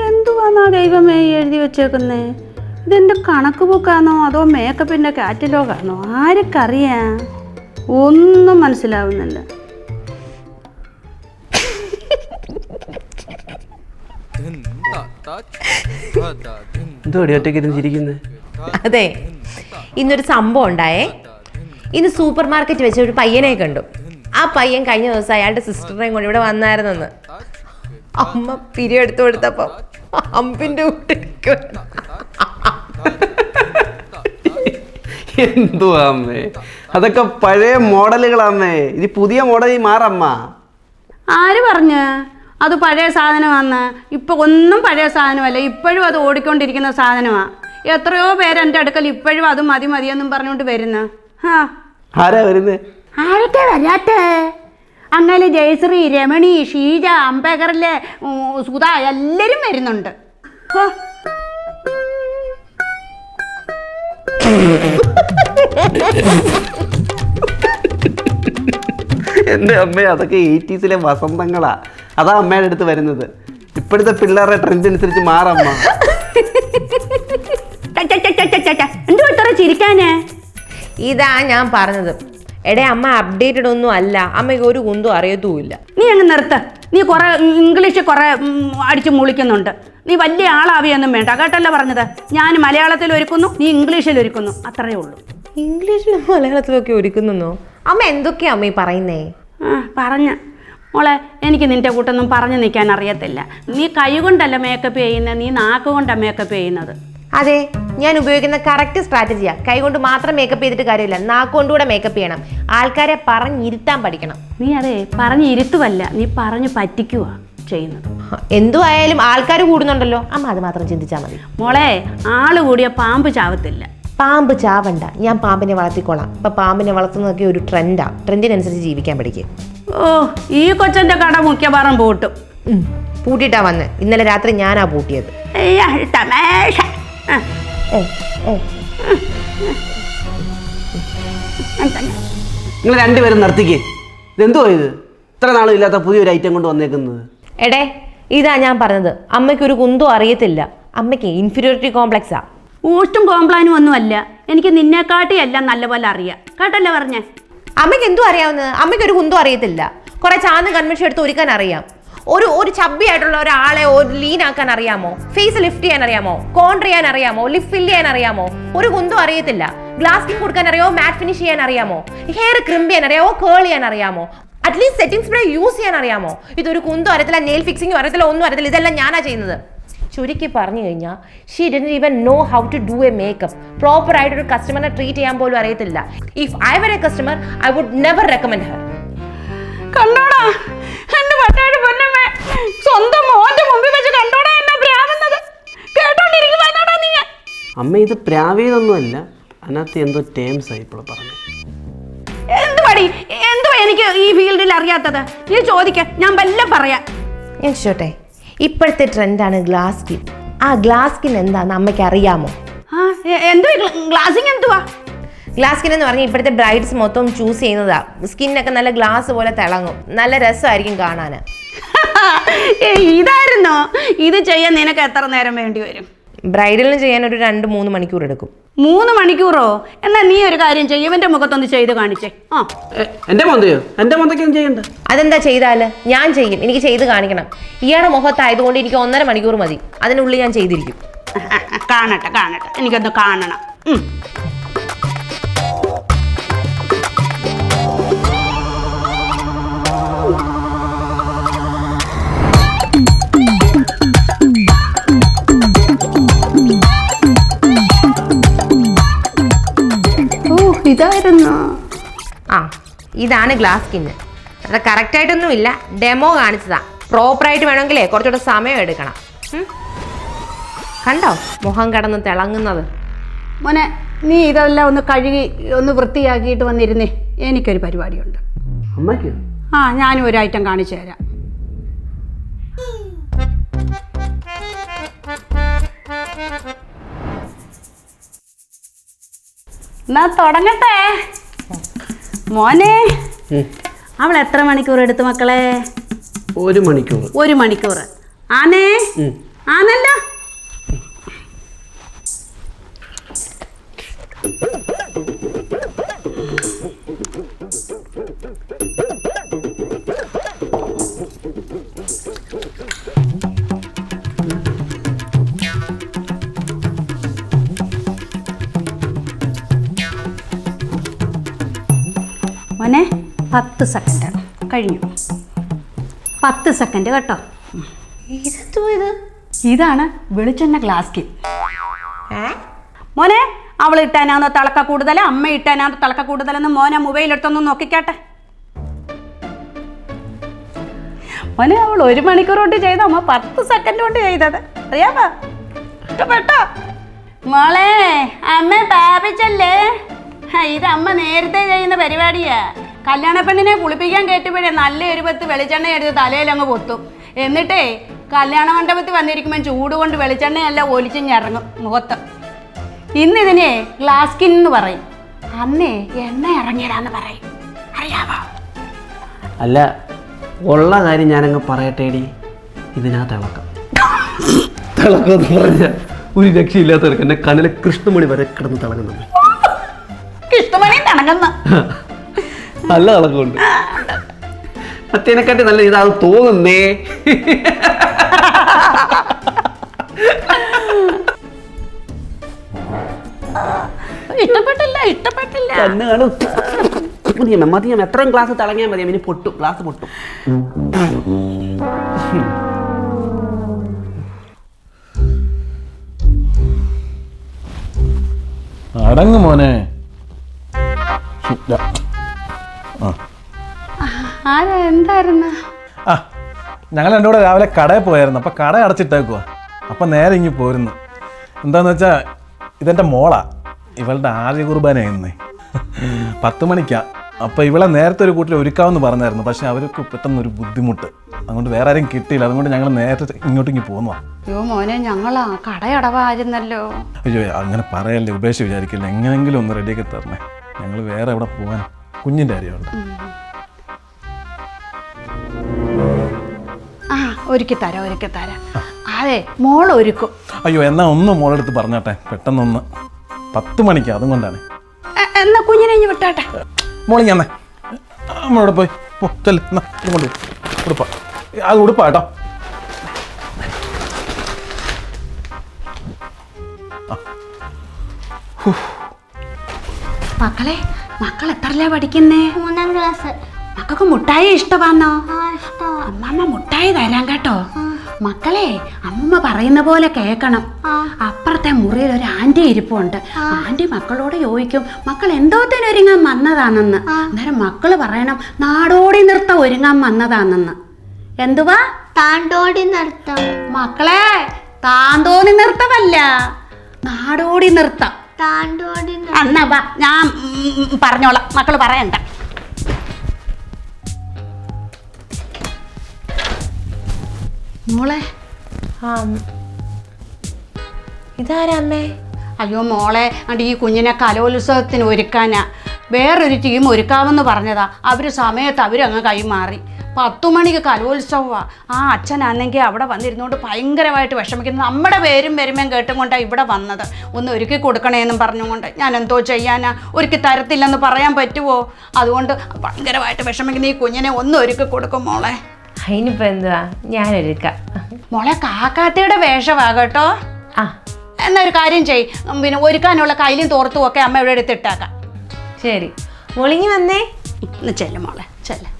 [SPEAKER 2] എന്തുവാണോ ദൈവമേ എഴുതി വെച്ചേക്കുന്നേ? ഇതെന്റെ കണക്ക് ബുക്കാണോ അതോ മേക്കപ്പിന്റെ കാറ്റലോഗാണോ ആർക്കറിയാം? ഒന്നും മനസ്സിലാവുന്നില്ല.
[SPEAKER 4] എന്തോ ഒറ്റയ്ക്ക് ചിരിക്കുന്നത്
[SPEAKER 3] അതെ. ഇന്നൊരു സംഭവം ഉണ്ടായേ. ഇന്ന് സൂപ്പർ മാർക്കറ്റ് വെച്ച് ഒരു പയ്യനെ കണ്ടു. ആ പയ്യൻ കഴിഞ്ഞ ദിവസം അയാളുടെ സിസ്റ്ററിനെയും കൊണ്ട് ഇവിടെ വന്നായിരുന്നെന്ന്. അമ്മ പിരി എടുത്തു കൊടുത്തപ്പോ അമ്പിന്റെ കൂട്ടിരിക്കും
[SPEAKER 4] എന്തുവാ അമ്മേ? അതൊക്കെ പഴയ മോഡലുകളാമ്മേ ഇത് പുതിയ മോഡൽ മാറമ്മ
[SPEAKER 2] ആര് പറഞ്ഞ്? അത് പഴയ സാധനമാണ് ഇപ്പൊ ഒന്നും പഴയ സാധനമല്ല ഇപ്പോഴും അത് ഓടിക്കൊണ്ടിരിക്കുന്ന സാധനമാണ് എത്രയോ പേര് എന്റെ അടുക്കൽ ഇപ്പോഴും അത് മതി മതിയെന്നും പറഞ്ഞുകൊണ്ട് വരുന്നു. ആ
[SPEAKER 4] ആരാ വരുന്നത്
[SPEAKER 2] ആരൊക്കെ വരാത്തെ? അങ്ങനെ ജയശ്രീ രമണി ഷീജ അംബേദ്കറിലെ ഉം, സുധ എല്ലാവരും വരുന്നുണ്ട്. ഹോ,
[SPEAKER 4] എന്റെ അമ്മ അതൊക്കെ എയ്റ്റീസിലെ വസന്തങ്ങളാ. അതാ അമ്മയുടെ അടുത്ത് വരുന്നത്. ഇപ്പോഴത്തെ പിള്ളേരുടെ ട്രെൻഡ് അനുസരിച്ച് മാറമ്മ
[SPEAKER 2] ചിരിക്കാനേ?
[SPEAKER 3] ഇതാ ഞാൻ പറഞ്ഞത്. എടേ അമ്മ അപ്ഡേറ്റഡ് ഒന്നും അല്ല. അമ്മയ്ക്ക് ഒരു കുന്തും അറിയത്തുമില്ല.
[SPEAKER 2] നീ അങ്ങ് നിർത്ത. നീ കുറെ ഇംഗ്ലീഷ് കുറെ അടിച്ചു അടിച്ച് മുളിക്കുന്നുണ്ട്. നീ വലിയ ആളാവിയൊന്നും വേണ്ട. കേട്ടല്ലോ പറഞ്ഞത്? ഞാൻ മലയാളത്തിൽ ഒരുക്കുന്നു നീ ഇംഗ്ലീഷിൽ ഒരുക്കുന്നു. അത്രയേ ഉള്ളൂ.
[SPEAKER 3] ഇംഗ്ലീഷിലും മലയാളത്തിലും ഒക്കെ ഒരുക്കുന്നോ അമ്മ എന്തൊക്കെയാ അമ്മ ഈ പറയുന്നേ?
[SPEAKER 2] ആ പറഞ്ഞ. മോളെ എനിക്ക് നിന്റെ കൂട്ടൊന്നും പറഞ്ഞു നിൽക്കാൻ അറിയത്തില്ല. നീ കൈ കൊണ്ടല്ല മേക്കപ്പ് ചെയ്യുന്നത് നീ നാക്ക് കൊണ്ടാണ് മേക്കപ്പ് ചെയ്യുന്നത്.
[SPEAKER 3] അതെ ഞാൻ ഉപയോഗിക്കുന്ന കറക്റ്റ് സ്ട്രാറ്റജിയാണ് കൈകൊണ്ട് മാത്രം മേക്കപ്പ് ചെയ്തിട്ട് കാര്യമില്ല നാക്കുകൊണ്ടുകൂടെ മേക്കപ്പ് ചെയ്യണം. ആൾക്കാരെ പറഞ്ഞിരുത്താൻ പഠിക്കണം.
[SPEAKER 2] നീ അതെ പറഞ്ഞിരുത്തുവല്ല നീ പറഞ്ഞു പറ്റിക്കുക ചെയ്യുന്നത്.
[SPEAKER 3] എന്തു ആയാലും ആൾക്കാർ കൂടുന്നുണ്ടല്ലോ. അമ്മ അത് മാത്രം ചിന്തിച്ചാൽ മതി.
[SPEAKER 2] മോളെ ആൾ കൂടിയ പാമ്പ് ചാവത്തില്ല.
[SPEAKER 3] പാമ്പ് ചാവണ്ട. ഞാൻ പാമ്പിനെ വളർത്തിക്കോളാം. ഇപ്പൊ പാമ്പിനെ വളർത്തുന്നതൊക്കെ ഒരു ട്രെൻഡാ ട്രെൻഡിനനുസരിച്ച് ജീവിക്കാൻ പഠിക്കും.
[SPEAKER 2] ഓ ഈ കൊച്ചന്റെ കട മുഖ്യപാറം പൂട്ടും.
[SPEAKER 3] പൂട്ടിയിട്ടാ വന്ന്. ഇന്നലെ രാത്രി ഞാനാ പൂട്ടിയത്.
[SPEAKER 2] തമാശ.
[SPEAKER 4] നിങ്ങൾ രണ്ടുപേരും നിർത്തിക്കേ. ഇതെന്തോ ഇത്? ഇത്ര നാളും ഇല്ലാത്ത പുതിയൊരു ഐറ്റം കൊണ്ട് വന്നേക്കുന്നത്.
[SPEAKER 3] എടേ ഇതാ ഞാൻ പറഞ്ഞത്. അമ്മയ്ക്ക് ഒരു കുന്തോ അറിയത്തില്ല. അമ്മയ്ക്ക് ഇൻഫീരിയോറിറ്റി കോംപ്ലക്സാ
[SPEAKER 2] ഊഷ്ടും കോംപ്ലാനും ഒന്നുമല്ല. എനിക്ക് നിന്നെക്കാട്ടി എല്ലാം നല്ലപോലെ അറിയാം. കേട്ടല്ലേ പറഞ്ഞേ?
[SPEAKER 3] അമ്മയ്ക്ക് എന്തും അറിയാവുന്നത്? അമ്മയ്ക്ക് ഒരു കുന്തം അറിയത്തില്ല. കുറെ ചാന്ന് കൺവെൻഷൻ എടുത്ത് ഒരുക്കാൻ അറിയാം. ഒരു ഒരു ചബ്ബി ആയിട്ടുള്ള ഒരാളെ ഒരു ലീൻ ആക്കാൻ അറിയാമോ? ഫേസ് ലിഫ്റ്റ് ചെയ്യാൻ അറിയാമോ? കോണ്ടർ ചെയ്യാൻ അറിയാമോ? ലിഫ്റ്റ് ഫില്ല് ചെയ്യാൻ അറിയാമോ? ഒരു കുന്തം അറിയത്തില്ല. ഗ്ലാസ് സ്കിൻ കൊടുക്കാൻ അറിയാമോ? മാറ്റ് ഫിനിഷ് ചെയ്യാൻ അറിയാമോ? ഹെയർ ക്രിമ്പ് ചെയ്യാൻ അറിയാമോ? കേൾ ചെയ്യാൻ അറിയാമോ? അറ്റ്ലീസ്റ്റ് സെറ്റിംഗ് സ്പ്രേ യൂസ് ചെയ്യാൻ അറിയാമോ? ഇതൊരു കുന്തം അറിയത്തില്ല നെയിൽ ഫിക്സിംഗ് അറിയത്തില്ല ഒന്നും അറിയത്തില്ല. ഇതെല്ലാം ഞാനാ ചെയ്യുന്നത്. ചുരുക്കി പറഞ്ഞു കഴിഞ്ഞാൽ she done even know how to do a makeup proper ആയിട്ട് ഒരു കസ്റ്റമറിനെ ട്രീറ്റ് ചെയ്യാൻ പോലും അറിയത്തില്ല. If I were a customer I would never recommend her
[SPEAKER 2] കണ്ടോടാ എന്റെ പട്ടാട് പൊന്നമ്മേ. സ്വന്തം മോന്റെ മുമ്പിൽ വെച്ച് കണ്ടോടാ എന്നെ ഭ്രാമുന്നത് കേട്ടോണ്ടിരിക്കുവാനോടാ നീ.
[SPEAKER 4] അമ്മ ഇത് പ്രാവേതൊന്നുമല്ല. അതിനകത്ത് എന്തോ ടേംസ് ആയി ഇപ്പോൾ പറഞ്ഞു
[SPEAKER 2] എന്തുവാടി? എന്തുവാ എനിക്ക് ഈ ഫീൽഡിൽ അറിയാത്തത്? നീ ചോദിക്ക ഞാൻ വല്ല പറയാം.
[SPEAKER 3] ഞാൻ ചോട്ടെ ഇപ്പോഴത്തെ ട്രെൻഡാണ് ഗ്ലാസ് സ്കിൻ. ആ ഗ്ലാസ് സ്കിൻ എന്താണെന്ന് അമ്മയ്ക്ക് അറിയാമോ?
[SPEAKER 2] ഗ്ലാസിങ് എന്തുവാ
[SPEAKER 3] ഗ്ലാസ് സ്കിൻ എന്ന് പറഞ്ഞാൽ ഇപ്പോഴത്തെ ബ്രൈഡ്സ് മൊത്തം ചൂസ് ചെയ്യുന്നതാ. സ്കിന്നൊക്കെ നല്ല ഗ്ലാസ് പോലെ തിളങ്ങും. നല്ല രസമായിരിക്കും കാണാൻ
[SPEAKER 2] ഇതായിരുന്നോ? ഇത് ചെയ്യാൻ നിനക്ക് എത്ര നേരം വേണ്ടി വരും?
[SPEAKER 3] ബ്രൈഡലിന് ചെയ്യാൻ ഒരു രണ്ട് മൂന്ന് മണിക്കൂർ എടുക്കും.
[SPEAKER 2] മൂന്ന് മണിക്കൂറോ? എന്നാ നീ ഒരു കാര്യം ചെയ്യും ഇവന്റെ മുഖത്തൊന്ന് ചെയ്ത് കാണിച്ചേ. ആ.
[SPEAKER 4] എന്റെ മൊന്തയോ എന്റെ മൊന്തയ്ക്കൊന്നും ചെയ്യണ്ട?
[SPEAKER 3] അതെന്താ ചെയ്താൽ? ഞാൻ ചെയ്യും. എനിക്ക് ചെയ്ത് കാണിക്കണം. ഇയാളുടെ മുഖത്തായതുകൊണ്ട് എനിക്ക് ഒന്നര മണിക്കൂർ മതി. അതിനുള്ളിൽ ഞാൻ ചെയ്തിരിക്കും.
[SPEAKER 2] കാണട്ടെ കാണട്ടെ. എനിക്കൊന്ന് കാണണം. ഉം.
[SPEAKER 3] ഇതാണ് ഗ്ലാസ് സ്കിന്ന് അത് കറക്റ്റായിട്ടൊന്നുമില്ല ഡെമോ കാണിച്ചതാണ് പ്രോപ്പറായിട്ട് വേണമെങ്കിലേ കുറച്ചുകൂടെ സമയം എടുക്കണം. കണ്ടോ? മുഖം കടന്ന് തിളങ്ങുന്നത്.
[SPEAKER 2] മോനെ നീ ഇതെല്ലാം ഒന്ന് കഴുകി ഒന്ന് വൃത്തിയാക്കിയിട്ട് വന്നിരുന്നേ. എനിക്കൊരു പരിപാടിയുണ്ട്.
[SPEAKER 4] അമ്മയ്ക്ക്?
[SPEAKER 2] ആ ഞാനും ഒരു ഐറ്റം കാണിച്ചു തരാം. എന്നാ തുടങ്ങട്ടെ. മോനെ അവൾ എത്ര മണിക്കൂർ എടുത്തു മക്കളെ?
[SPEAKER 4] ഒരു മണിക്കൂർ.
[SPEAKER 2] ഒരു മണിക്കൂർ. ആനേ. ആനല്ലോ. പത്ത് സെക്കൻഡ് കഴിഞ്ഞു. പത്ത് സെക്കൻഡ് കേട്ടോ.
[SPEAKER 3] ഇതെന്തോ ഇത്?
[SPEAKER 2] ഇതാണ് വെളിച്ചെണ്ണ ഗ്ലാസ് കിൽ മോനെ അവൾ ഇട്ടാനാന്ന് തിളക്ക കൂടുതൽ അമ്മ ഇട്ടാനാന്ന് തിളക്ക കൂടുതലെന്ന് മോനെ മൊബൈൽ എടുത്തൊന്ന് നോക്കിക്കാട്ടെ. മോനെ അവൾ ഒരു മണിക്കൂർ കൊണ്ട് ചെയ്ത? അമ്മ പത്ത് സെക്കൻഡ് കൊണ്ട് ചെയ്തത്. അറിയാമോ ഇഷ്ടപ്പെട്ടോ? മോളെ അമ്മ പാപിച്ചല്ലേ? ഇത് അമ്മ നേരത്തെ ചെയ്യുന്ന പരിപാടിയാ. കല്യാണ പെണ്ണിനെ കുളിപ്പിക്കാൻ കയറ്റുമ്പോഴേ നല്ല എരുപത്ത് വെളിച്ചെണ്ണ എടുത്ത് തലയിലങ്ങ് പൊത്തും. എന്നിട്ടേ കല്യാണ മണ്ഡപത്തിൽ വന്നിരിക്കുമ്പോൾ ചൂട് കൊണ്ട് വെളിച്ചെണ്ണയല്ല വെളിച്ചെണ്ണയെല്ലാം ഞറങ്ങും മുഖത്ത്. ഇന്ന് ഇതിനെ ഗ്ലാസ് സ്കിൻ എന്ന് പറയും. അന്നേ എണ്ണ ഇറങ്ങിയതാന്ന് പറയും. അറിയാമോ
[SPEAKER 4] അല്ല ഉള്ള കാര്യം ഞാനങ്ങ് പറയട്ടേടി. ഇതിനാ ഇളക്കം. തിളക്കം എന്ന് പറഞ്ഞാൽ ഒരു രക്ഷയില്ലാത്തവർക്ക് എന്റെ കണ്ണിലെ കൃഷ്ണമണി വരെ കിടന്ന് തിളങ്ങുന്നുണ്ട്.
[SPEAKER 2] കൃഷ്ണമണി തണങ്ങുന്ന
[SPEAKER 4] നല്ല തിളക്കമുണ്ട്. മറ്റേനെക്കാട്ടി നല്ല ഇതാണ് തോന്നുന്നേ.
[SPEAKER 2] ഇഷ്ടപ്പെട്ടില്ല ഇഷ്ടപ്പെട്ടില്ല.
[SPEAKER 4] കണ്ണ് കാണും മതിയമ്മ മതിയമ്മ എത്രയും ക്ലാസ് തിളങ്ങിയാൽ മതി ഇനി പൊട്ടും ക്ലാസ് പൊട്ടും.
[SPEAKER 8] അടങ്ങ് മോനെ.
[SPEAKER 2] ആരാ? എന്തായിരുന്നു?
[SPEAKER 8] ആ ഞങ്ങൾ എന്റെ കൂടെ രാവിലെ കടയിൽ പോയായിരുന്നു. അപ്പം കട അടച്ചിട്ടേക്കുവാ. അപ്പം നേരെ ഇങ്ങി പോരുന്നു. എന്താന്ന് വെച്ചാൽ ഇതെന്റെ മോളാ. ഇവളുടെ ആദ്യ കുർബാന ഇന്നേ. പത്ത് മണിക്കാ. അപ്പോൾ ഇവളെ നേരത്തെ ഒരു കൂട്ടിൽ ഒരുക്കാമെന്ന് പറഞ്ഞായിരുന്നു. പക്ഷെ അവർക്ക് പെട്ടെന്ന് ഒരു ബുദ്ധിമുട്ട്. അതുകൊണ്ട് വേറെ ആരും കിട്ടിയില്ല. അതുകൊണ്ട് ഞങ്ങൾ നേരത്തെ ഇങ്ങോട്ടേക്ക് ഇങ്ങി
[SPEAKER 2] അയ്യോ മോനെ ഞങ്ങളാ കടയടവായിരുന്നല്ലോ
[SPEAKER 8] അയ്യോ അങ്ങനെ പറയല്ലേ ഉപേക്ഷ വിചാരിക്കില്ല? എങ്ങനെങ്കിലും ഒന്ന് റെഡിയാക്കി തരണേ. ഞങ്ങൾ വേറെ എവിടെ പോകാൻ കുഞ്ഞിന്റെ കാര്യമുണ്ട്
[SPEAKER 2] ആ ഒരുക്കി തരാം ഒരുക്കി തരാം. അതെ മോൾ ഒരുക്കും.
[SPEAKER 8] അയ്യോ എന്നാ ഒന്ന് മോളെടുത്ത് പറഞ്ഞാട്ടെ പെട്ടെന്നൊന്ന്. പത്ത് മണിക്ക് അതും കൊണ്ടാണ്.
[SPEAKER 2] എന്നാ കുഞ്ഞിനെ ഇനി വിട്ടാട്ടെ.
[SPEAKER 8] മോളി ഞാൻ നമ്മളോട് പോയി. പോ ചെല്ല് എന്നാ ഇത് കൊണ്ട് ഉടുപ്പാ. അത് ഉടുപ്പാ കേട്ടോ.
[SPEAKER 2] മക്കളെ മക്കൾ എത്രല്ലേ പഠിക്കുന്നേ?
[SPEAKER 9] മൂന്നാം ക്ലാസ്.
[SPEAKER 2] മക്കൾക്ക് മുട്ടായി ഇഷ്ടമാണോ അമ്മമ്മ മുട്ടായി തരാം കേട്ടോ. മക്കളെ അമ്മ പറയുന്ന പോലെ കേൾക്കണം. അപ്പുറത്തെ മുറിയിൽ ഒരു ആന്റി ഇരിപ്പുണ്ട്. ആന്റി മക്കളോട് ചോദിക്കും മക്കൾ എന്തോത്തിന് ഒരുങ്ങാൻ വന്നതാണെന്ന്? അന്നേരം മക്കൾ പറയണം നാടോടി നൃത്തം ഒരുങ്ങാൻ വന്നതാണെന്ന്. എന്തുവാ?
[SPEAKER 9] താണ്ടോടി നൃത്തം.
[SPEAKER 2] മക്കളെ താന്തോടി നൃത്തമല്ല നാടോടി നൃത്തം.
[SPEAKER 9] നൃത്തം
[SPEAKER 2] വാ ഞാൻ പറഞ്ഞോളാം. മക്കൾ പറയണ്ട. മോളെ?
[SPEAKER 3] ആ ഇതാരാ അമ്മേ?
[SPEAKER 2] അയ്യോ മോളെ അണ്ട് ഈ കുഞ്ഞിനെ കലോത്സവത്തിന് ഒരുക്കാനാ. വേറൊരു ടീം ഒരുക്കാമെന്ന് പറഞ്ഞതാ. അവർ സമയത്ത് അവരങ്ങ് കൈമാറി. പത്തു മണിക്ക് കലോത്സവമാണ് ആ അച്ഛൻ അച്ഛനാണെങ്കിൽ അവിടെ വന്നിരുന്നുകൊണ്ട് ഭയങ്കരമായിട്ട് വിഷമിക്കുന്നു. നമ്മുടെ പേരും വരുമ്പം കേട്ടും കൊണ്ടാണ് ഇവിടെ വന്നത്. ഒന്ന് ഒരുക്കി കൊടുക്കണേന്നും പറഞ്ഞുകൊണ്ട്. ഞാൻ എന്തോ ചെയ്യാനാ? ഒരുക്കി തരത്തില്ലെന്ന് പറയാൻ പറ്റുമോ അതുകൊണ്ട് ഭയങ്കരമായിട്ട് വിഷമിക്കുന്ന. ഈ കുഞ്ഞിനെ ഒന്ന് ഒരുക്കി കൊടുക്കും മോളെ.
[SPEAKER 3] അതിനിപ്പോ എന്തുവാ? ഞാനൊരുക്കാം.
[SPEAKER 2] മോളെ കാക്കാത്തയുടെ വേഷമാ കേട്ടോ
[SPEAKER 3] ആ
[SPEAKER 2] എന്നൊരു കാര്യം ചെയ്. പിന്നെ ഒരുക്കാനുള്ള കയ്യിലും തോർത്തും ഒക്കെ അമ്മ ഇവിടെ എടുത്തിട്ടാക്കാം.
[SPEAKER 3] ശരി. മുളിങ്ങി വന്നേ.
[SPEAKER 2] ചെല്ല് മോളെ ചെല്ല്.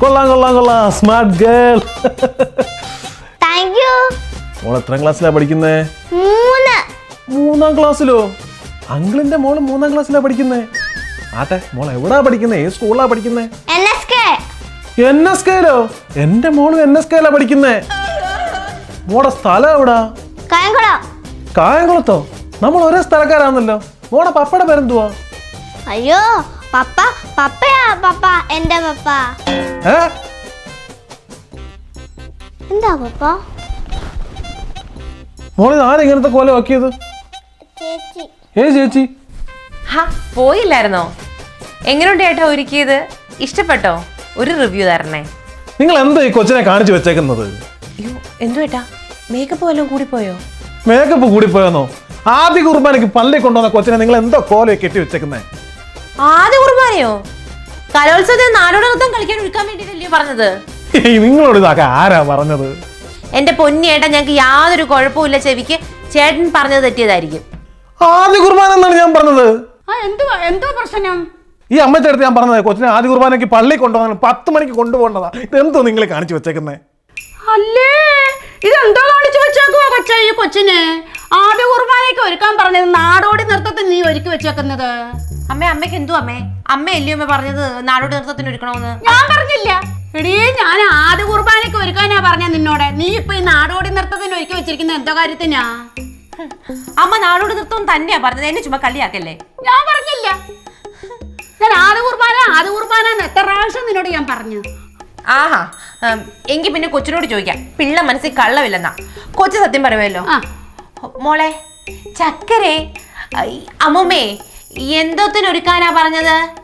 [SPEAKER 8] കൊള്ളാം കൊള്ളാം കൊള്ളാം. Smart girl
[SPEAKER 9] thank you.
[SPEAKER 8] മോൾ എത്രാം ക്ലാസ്സിലാ പഠിക്കുന്നേ?
[SPEAKER 9] മൂന്ന്.
[SPEAKER 8] മൂന്നാം ക്ലാസ്സിലോ? അങ്കിളിന്റെ മോൾ മൂന്നാം ക്ലാസ്സിലാ പഠിക്കുന്നേ. ആട്ടെ മോൾ എവിടാ പഠിക്കുന്നേ? ഏത് സ്കൂളിലാ പഠിക്കുന്നേ?
[SPEAKER 9] N S K.
[SPEAKER 8] N S കെയിലോ എന്റെ മോളും എൻ എസ് കെയിലാ പഠിക്കുന്നേ. മോടെ സ്ഥലം എവിടാ?
[SPEAKER 9] കായംകുളം.
[SPEAKER 8] കായംകുളത്തോ? നമ്മൾ ഒരേ സ്ഥലക്കാരാണല്ലോ മോടെ പപ്പയുടെ പേരെന്തുവാ?
[SPEAKER 9] അയ്യോ പപ്പ പപ്പയാ പപ്പ എന്റെ പപ്പ.
[SPEAKER 8] ഏ?
[SPEAKER 9] എന്താ പപ്പ?
[SPEAKER 8] മോളിത് ആരെങ്ങനത്തെ ഇങ്ങനത്തെ കോലം ആക്കിയത്?
[SPEAKER 9] ചേച്ചി.
[SPEAKER 8] ഏ ചേച്ചി?
[SPEAKER 3] ഹാ പോയില്ലായിരുന്നോ? എങ്ങനെയുണ്ട് ഏട്ടാ ഒരുക്കിയത്? ഇഷ്ടപ്പെട്ടോ? ഒരു റിവ്യൂ തരണേ.
[SPEAKER 8] നിങ്ങൾ എന്താ ഈ കൊച്ചിനെ കാണിച്ചു വെച്ചേക്കുന്നത്?
[SPEAKER 3] അയ്യോ എന്തു ഏട്ടാ? മേക്കപ്പ് വല്ലതും കൂടിപ്പോയോ?
[SPEAKER 8] മേക്കപ്പ് കൂടിപ്പോയെന്നോ? ആദ്യ കുർബാനയ്ക്ക് പള്ളി കൊണ്ടുവന്ന കൊച്ചിനെ നിങ്ങൾ എന്തോ കോലം കെട്ടി വെച്ചേക്കുന്നേ?
[SPEAKER 3] ആദ്യ കുർബാനയോ? കലോത്സവത്തിന് നാടോടി നൃത്തം കളിക്കാൻ ഒരുക്കാൻ വേണ്ടിയിട്ടല്ലേ പറഞ്ഞത്?
[SPEAKER 8] നിങ്ങളോട് ഇതാക്കാൻ ആരാ പറഞ്ഞത്?
[SPEAKER 3] എന്റെ പൊന്നിയേട്ടാ ഞങ്ങൾക്ക് യാതൊരു കുഴപ്പമില്ല ചെവിക്ക്. ചേട്ടൻ പറഞ്ഞത് തെറ്റിയതായിരിക്കും.
[SPEAKER 8] ആദ്യ കുർബാന എന്നാണ് ഞാൻ പറഞ്ഞത്.
[SPEAKER 2] ആ എന്തുവാ എന്തോ പ്രശ്നം?
[SPEAKER 8] ഈ അമ്മച്ചടുത്ത് അടുത്ത് ഞാൻ പറഞ്ഞത് കൊച്ചിനെ ആദ്യ കുർബാനയ്ക്ക് പള്ളി കൊണ്ടുപോകാൻ പത്ത് മണിക്ക് കൊണ്ടുപോകേണ്ടതാ. ഇതെന്തോ നിങ്ങൾ കാണിച്ചു വെച്ചേക്കുന്നേ?
[SPEAKER 2] അല്ലേ? ഇതെന്തോ കാണിച്ചു വെച്ചേക്കുവാ കൊച്ച ഈ കൊച്ചിന്? ആദ്യ കുർബാനയ്ക്ക് ഒരുക്കാൻ പറഞ്ഞത് നാടോടി നൃത്തത്തിന് നീ ഒരുക്കി വെച്ചേക്കുന്നത്.
[SPEAKER 3] അമ്മേ അമ്മയ്ക്ക് എന്തു അമ്മേ? അമ്മ അല്ലയോ അമ്മ പറഞ്ഞത് നാടോടി നൃത്തത്തിന് ഒരുക്കണമെന്ന്?
[SPEAKER 2] ഞാൻ പറഞ്ഞില്ല. എടീ ഞാൻ ആദ്യ കുർബാനയ്ക്ക് ഒരുക്കാനാ പറഞ്ഞ നിന്നോട്. നീ ഇപ്പൊ ഈ നാടോടി നൃത്തത്തിന് ഒരുക്കി വെച്ചിരിക്കുന്ന എന്തോ കാര്യത്തിനാ?
[SPEAKER 3] അമ്മ നാടോടി നൃത്തം തന്നെയാ പറഞ്ഞത്. എന്നെ ചുമ്മാ കളിയാക്കല്ലേ?
[SPEAKER 2] ഞാൻ പറഞ്ഞില്ല. ഞാൻ ആദ്യ കുർബാന ആദ്യ കുർബാന എത്ര പ്രാവശ്യം നിന്നോട് ഞാൻ പറഞ്ഞു?
[SPEAKER 3] ആഹാ. ഉം, എങ്കി പിന്നെ കൊച്ചിനോട് ചോദിക്കാം. പിള്ള മനസ്സിൽ കള്ളമില്ലെന്നാ കൊച്ചു സത്യം പറയുമല്ലോ.
[SPEAKER 2] ആ.
[SPEAKER 3] മോളെ ചക്കരെ ഐ, അമ്മുമ്മേ എന്തോത്തിന് ഒരുക്കാനാ പറഞ്ഞത്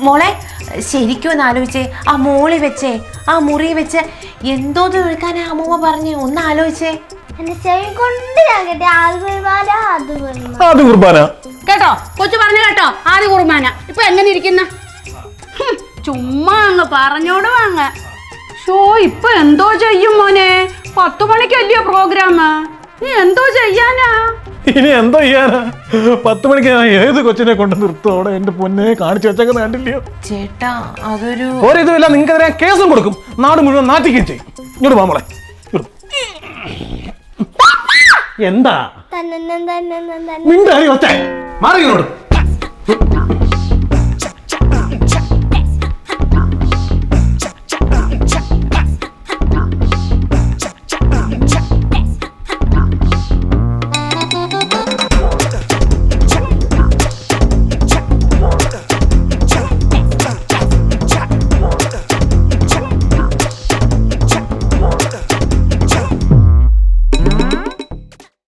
[SPEAKER 3] മോളെ ശരിക്കും ഒന്ന് ആലോചിച്ചേ. ആ മോളി വെച്ചേ ആ മുറി വെച്ച് എന്തോത്തിന് ഒഴുക്കാനാ അമ്മൂമ്മ പറഞ്ഞു? ഒന്ന് ആലോചിച്ചേ.
[SPEAKER 9] എന്റെ ചെവി കൊണ്ട് ഞാൻ കേട്ടെ? കുർബാന
[SPEAKER 2] കൊച്ചു പറഞ്ഞു കേട്ടോ? ആദ്യ കുർബാന ഇപ്പൊ എങ്ങനെ ഇരിക്കുന്ന? ചുമ്മാ അങ്ങ് പറഞ്ഞോട് വാങ്ങ. ഷോ ഇപ്പൊ എന്തോ ചെയ്യും മോനെ? പത്തു മണിക്കല്ലയോ പ്രോഗ്രാം നീ എന്തോ ചെയ്യാനാ?
[SPEAKER 8] ഇനി എന്തോ ചെയ്യാനാ? പത്ത് മണിക്ക് ഞാൻ ഏത് കൊച്ചിനെ കൊണ്ട് നിർത്തും? അവിടെ എന്റെ പൊന്നെ കാണിച്ചു വെച്ചൊക്കെ കണ്ടില്ലയോ
[SPEAKER 3] ചേട്ടാ അതൊരു
[SPEAKER 8] ഒരിതുമില്ല നിങ്ങൾക്കെതിരെ ഞാൻ കേസും കൊടുക്കും. നാട് മുഴുവൻ നാട്ടിക്കുകയും ചെയ്യും. ഇങ്ങോട്ട് വാ മോളെ. ഇങ്ങോട്ട്. എന്താ?
[SPEAKER 9] തന്നെ
[SPEAKER 8] അരി ഒറ്റ. മാറി ഇങ്ങോട്ട്.